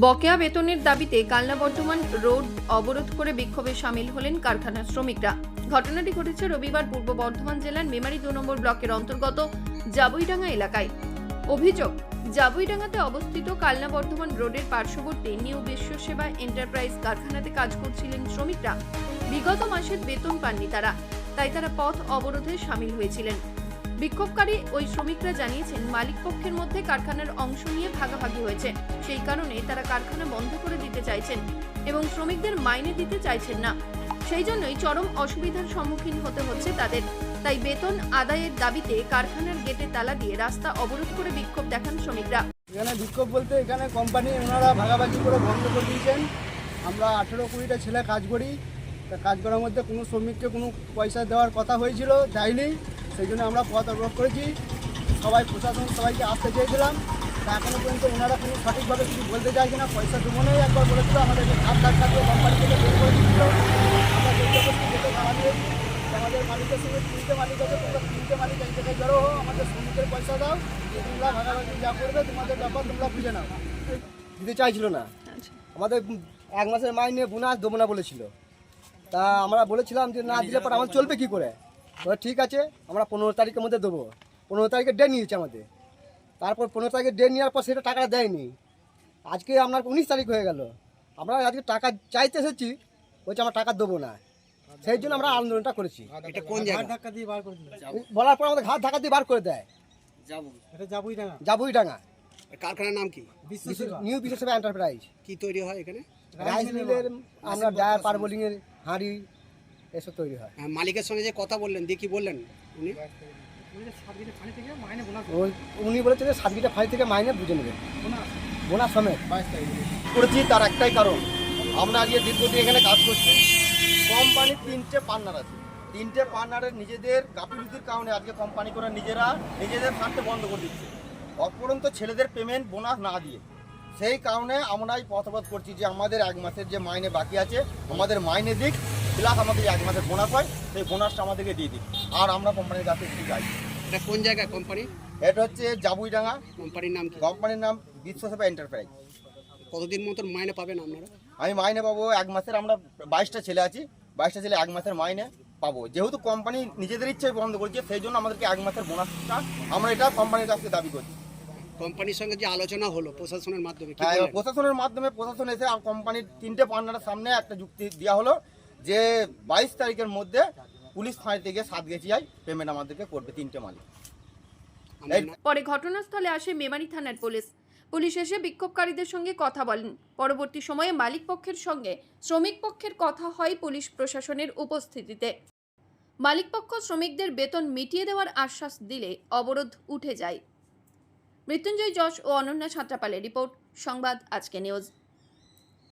বকেয়া বেতনের দাবিতে কালনা বর্ধমান রোড অবরোধ করে বিক্ষোভে সামিল হলেন কারখানার শ্রমিকরা। ঘটনাটি ঘটেছে রবিবার পূর্ব বর্ধমান জেলার মেমারি দু নম্বর ব্লকের অন্তর্গত জাবুইডাঙ্গা এলাকায়। অভিযোগ, জাবুইডাঙ্গাতে অবস্থিত কালনা বর্ধমান রোডের পার্শ্ববর্তী নিউ বিশ্ব সেবা এন্টারপ্রাইজ কারখানাতে কাজ করছিলেন শ্রমিকরা। বিগত মাসের বেতন পাননি তারা, তাই তারা পথ অবরোধে সামিল হয়েছিলেন। বিক্ষোভকারী ওই শ্রমিকরা জানিয়েছেন, মালিক পক্ষের মধ্যে কারখানার অংশ নিয়ে ভাগাভাগি হয়েছে। সেই কারণে তারা কারখানা বন্ধ করে দিতে চাইছেন এবং শ্রমিকদের মাইনে দিতে চাইছেন না। সেই জন্যই চরম অসুবিধার সম্মুখীন হতে হচ্ছে তাদের। তাই বেতন আদায়ের দাবিতে কারখানার গেটে তালা দিয়ে রাস্তা অবরোধ করে বিক্ষোভ দেখান শ্রমিকরা। এখানে বিক্ষোভ বলতে এখানে কোম্পানি, ওনারা ভাগাভাগি করে বন্ধ করে দিয়েছেন। আমরা আঠেরো কুড়িটা ছেলে কাজ করি। তা কাজ করার মধ্যে কোনো শ্রমিককে কোনো পয়সা দেওয়ার কথা হয়েছিল দেয়নি সেই জন্য আমরা পথ অবরোধ করেছি। সবাই প্রশাসন সবাইকে আসতে চেয়েছিলাম। তা এখনও পর্যন্ত ওনারা কোনো সঠিকভাবে কিছু বলতে চাইছে না। পয়সা দেবো নেই একবার বলেছিল আমাদেরকে হাত ধাক্কা দিয়ে কোম্পানি থেকে বের করে দিচ্ছিল আমরা যেতে তাড়া আমাদের মালিকের সঙ্গে তিনটে মালিক আছে তোমরা তিনটে মালিক এক জায়গায় জড়ো হো আমাদের শ্রমিকের পয়সা দাও। তোমরা ভাগাভাগি যা করবে তোমাদের ব্যাপার তোমরা বুঝে নাও। দিতে চাইছিল না। আমাদের এক মাসের মাইনে বোনাস দেবো না বলেছিল। তা আমরা বলেছিলাম যে না দিলে পর আমার চলবে কি করে? বলে, ঠিক আছে আমরা পনেরো তারিখের মধ্যে দেবো। পনেরো তারিখে ডেট নিয়েছে আমাদের। তারপর পনেরো তারিখে ডেট নেওয়ার পর সেটা টাকাটা দেয়নি। আজকে আপনার উনিশ তারিখ হয়ে গেল। আমরা আজকে টাকা চাইতে এসেছি বলছে আমরা টাকা দেবো না। সেই জন্য আমরা আন্দোলনটা করেছি। এটা কোন জায়গা? ধাক্কা দিয়ে বার করে দিল বলার পর আমাদের ঘাট ধাক্কা দিয়ে বার করে দেয়। এটা যাবই না যাবই ডাঙা কারখানার নাম কি? নিউ বিশ্বসেবা এন্টারপ্রাইজ কি তৈরি হয় এখানে? রাইস মিলের আমরা ডায়ার পারবোলিংয়ের হাঁড়ি এসব তৈরি হয়। হ্যাঁ, মালিকের সঙ্গে যে কথা বললেন দিয়ে কি বললেন উনি? উনি বলেছেন যে সাত বিটা ফাঁড়ি থেকে মাইনে বুঝে নেবেন। বোনাস সমেত। করেছি তার একটাই কারণ। আমরা আজকে দীর্ঘদিন এখানে কাজ করছি। কোম্পানির তিনটে পার্টনার আছে। তিনটে পার্টনারের নিজেদের গাফিলতির কারণে আজকে কোম্পানি করে নিজেরা নিজেদের ফান্ডে বন্ধ করে দিচ্ছে। অপরন্ত ছেলেদের পেমেন্ট বোনাস না দিয়ে। সেই কারণে আমরা এই পথবোধ করছি যে আমাদের এক মাসের যে মাইনে বাকি আছে আমাদের মাইনে দিক। প্লাস আমাদের এক মাসের বোনাস হয় সেই বোনাসটা আমাদেরকে দিয়ে দিক আর আমরা কোম্পানির কাছে কিছু চাই এটা কোন জায়গায় কোম্পানি এটা হচ্ছে জাবুইডাঙ্গা। কোম্পানির নাম কোম্পানির নাম বিশ্বসেবা এন্টারপ্রাইজ কতদিন মতন মাইনে পাবেন আপনারা? আমি মাইনে পাবো এক মাসের আমরা বাইশটা ছেলে আছি। বাইশটা ছেলে এক মাসের মাইনে পাবো। যেহেতু কোম্পানি নিজেদের ইচ্ছায় বন্ধ করছে সেই জন্য আমাদেরকে এক মাসের বোনাসটা আমরা এটা কোম্পানির কাছ দাবি করছি। কোম্পানির সঙ্গে যে আলোচনা হলো প্রশাসনের মাধ্যমে হ্যাঁ, প্রশাসনের মাধ্যমে প্রশাসন এসে আর কোম্পানির তিনটে পার্টনারের সামনে একটা যুক্তি দেওয়া হলো যে বাইশ তারিখের মধ্যে পুলিশ ফাঁড়ি থেকে সাত গেছিয়ায় পেমেন্ট আমাদেরকে করবে তিনটে মালিক? পরে ঘটনাস্থলে আসে মেমারি থানার পুলিশ। পুলিশ এসে বিক্ষোভকারীদের সঙ্গে কথা বলেন। পরবর্তী সময়ে মালিক পক্ষের সঙ্গে শ্রমিক পক্ষের কথা হয় পুলিশ প্রশাসনের উপস্থিতিতে। মালিক পক্ষ শ্রমিকদের বেতন মিটিয়ে দেওয়ার আশ্বাস দিলে অবরোধ উঠে যায়। মৃত্যুঞ্জয় যশ ও অনন্যা সাঁতরাপালের রিপোর্ট, সংবাদ, আজকে নিউজ।